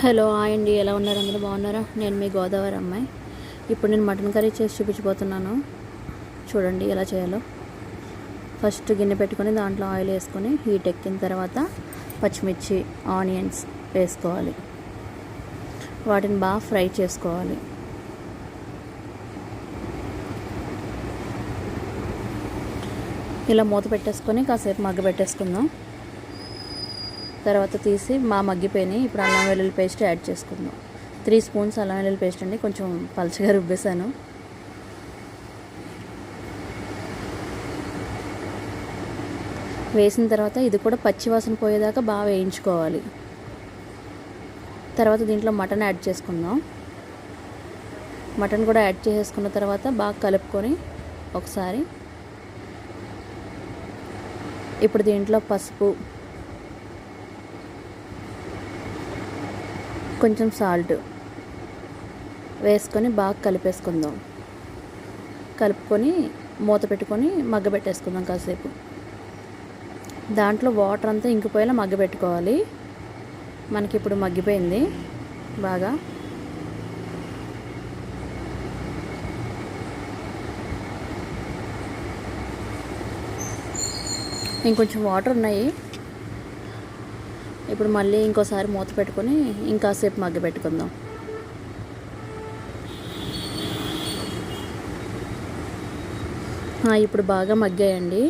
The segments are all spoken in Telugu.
హలో హాయ్ అండి. ఎలా ఉన్నారు? అందరూ బాగున్నారా? నేను మీ గోదావరి అమ్మాయి. ఇప్పుడు నేను మటన్ కర్రీ చేసి చూపించబోతున్నాను. చూడండి ఎలా చేయాలో. ఫస్ట్ గిన్నె పెట్టుకొని దాంట్లో ఆయిల్ వేసుకొని హీట్ ఎక్కిన తర్వాత పచ్చిమిర్చి ఆనియన్స్ వేసుకోవాలి. వాటిని బాగా ఫ్రై చేసుకోవాలి. ఇలా మూత పెట్టేసుకొని కాసేపు మగ్గ పెట్టేసుకుందాం. తర్వాత తీసి మా మగ్గిపోయినాయి. ఇప్పుడు అల్లం వెల్లుల్లి పేస్ట్ యాడ్ చేసుకుందాం. త్రీ స్పూన్స్ అల్లం వెల్లుల్లి పేస్ట్ అండి. కొంచెం పలుచగా రుబ్బేశాను. వేసిన తర్వాత ఇది కూడా పచ్చి వాసన పోయేదాకా బాగా వేయించుకోవాలి. తర్వాత దీంట్లో మటన్ యాడ్ చేసుకుందాం. మటన్ కూడా యాడ్ చేసుకున్న తర్వాత బాగా కలుపుకొని ఒకసారి. ఇప్పుడు దీంట్లో పసుపు కొంచెం సాల్ట్ వేసుకొని బాగా కలిపేసుకుందాం. కలుపుకొని మూత పెట్టుకొని మగ్గ పెట్టేసుకుందాం కాసేపు. దాంట్లో వాటర్ అంతా ఇంకిపోయేలా మగ్గ పెట్టుకోవాలి. మనకి ఇప్పుడు మగ్గిపోయింది బాగా. ఇంకొంచెం వాటర్ ఉన్నాయి. ఇప్పుడు మళ్ళీ ఇంకోసారి మూత పెట్టుకొని ఇంకాసేపు మగ్గ పెట్టుకుందాం. ఇప్పుడు బాగా మగ్గాయండి.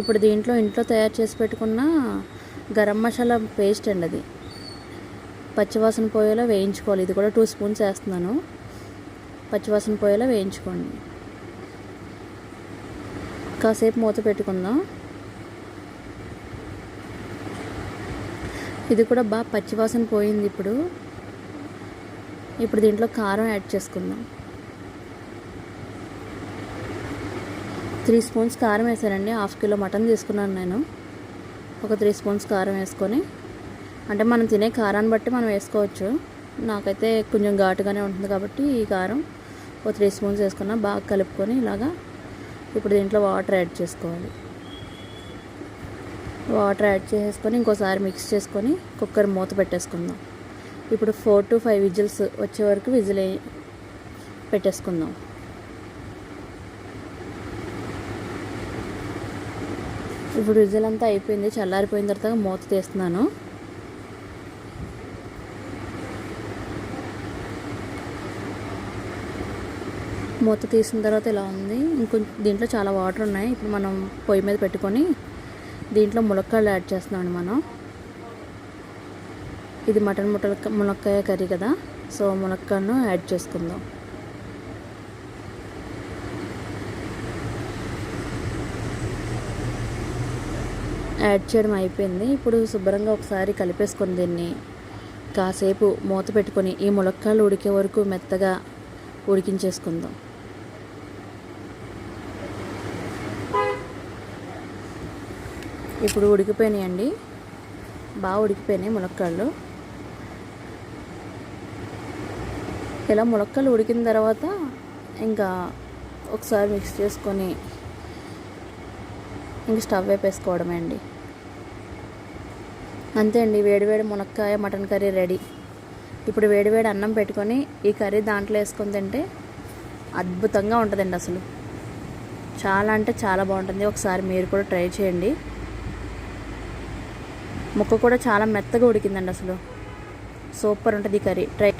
ఇప్పుడు దీంట్లో ఇంట్లో తయారు చేసి పెట్టుకున్న గరం మసాలా పేస్ట్ అండి అది. పచ్చివాసన పోయేలా వేయించుకోవాలి. ఇది కూడా టూ స్పూన్స్ వేస్తున్నాను. పచ్చివాసన పోయేలా వేయించుకోండి. కాసేపు మూత పెట్టుకుందాం. ఇది కూడా బాగా పచ్చివాసన పోయింది ఇప్పుడు. ఇప్పుడు దీంట్లో కారం యాడ్ చేసుకుందాం. త్రీ స్పూన్స్ కారం వేసానండి. హాఫ్ కిలో మటన్ తీసుకున్నాను నేను. ఒక త్రీ స్పూన్స్ కారం వేసుకొని. అంటే మనం తినే కారాన్ని బట్టి మనం వేసుకోవచ్చు. నాకైతే కొంచెం ఘాటుగానే ఉంటుంది కాబట్టి ఈ కారం ఒక త్రీ స్పూన్స్ వేసుకున్నా బాగా కలుపుకొని ఇలాగా ఇప్పుడు దీంట్లో వాటర్ యాడ్ చేసుకోవాలి. వాటర్ యాడ్ చేసుకొని ఇంకోసారి మిక్స్ చేసుకొని కుక్కర్ మూత పెట్టేసుకుందాం. ఇప్పుడు ఫోర్ టు ఫైవ్ విజిల్స్ వచ్చే వరకు విజిల్ పెట్టేసుకుందాం. ఇప్పుడు విజిల్ అంతా అయిపోయింది చల్లారిపోయిన తర్వాత మూత తీస్తున్నాను. మూత తీసిన తర్వాత ఇలా ఉంది. ఇంకొంచెం దీంట్లో చాలా వాటర్ ఉన్నాయి. ఇప్పుడు మనం పొయ్యి మీద పెట్టుకొని దీంట్లో ములక్కాయలు యాడ్ చేస్తున్నామండి మనం. ఇది మటన్ ముటక మునక్కాయ కర్రీ కదా. సో మునక్కాయను యాడ్ చేసుకుందాం. యాడ్ చేయడం అయిపోయింది. ఇప్పుడు శుభ్రంగా ఒకసారి కలిపేసుకొని దీన్ని కాసేపు మూత పెట్టుకొని ఈ ములక్కాయలు ఉడికే వరకు మెత్తగా ఉడికించేసుకుందాం. ఇప్పుడు ఉడికిపోయినాయండి. బాగా ఉడికిపోయినాయి ములక్కాళ్ళు. ఇలా ములక్కలు ఉడికిన తర్వాత ఇంకా ఒకసారి మిక్స్ చేసుకొని ఇంక స్టవ్ వేపేసుకోవడమే అండి. అంతే అండి వేడివేడి మునక్కాయ మటన్ కర్రీ రెడీ. ఇప్పుడు వేడివేడి అన్నం పెట్టుకొని ఈ కర్రీ దాంట్లో వేసుకొని తింటే అద్భుతంగా ఉంటుందండి అసలు. చాలా అంటే చాలా బాగుంటుంది. ఒకసారి మీరు కూడా ట్రై చేయండి. ముక్క కూడా చాలా మెత్తగా ఉడికిందండి అసలు. సూపర్ ఉంటుంది కర్రీ. ట్రై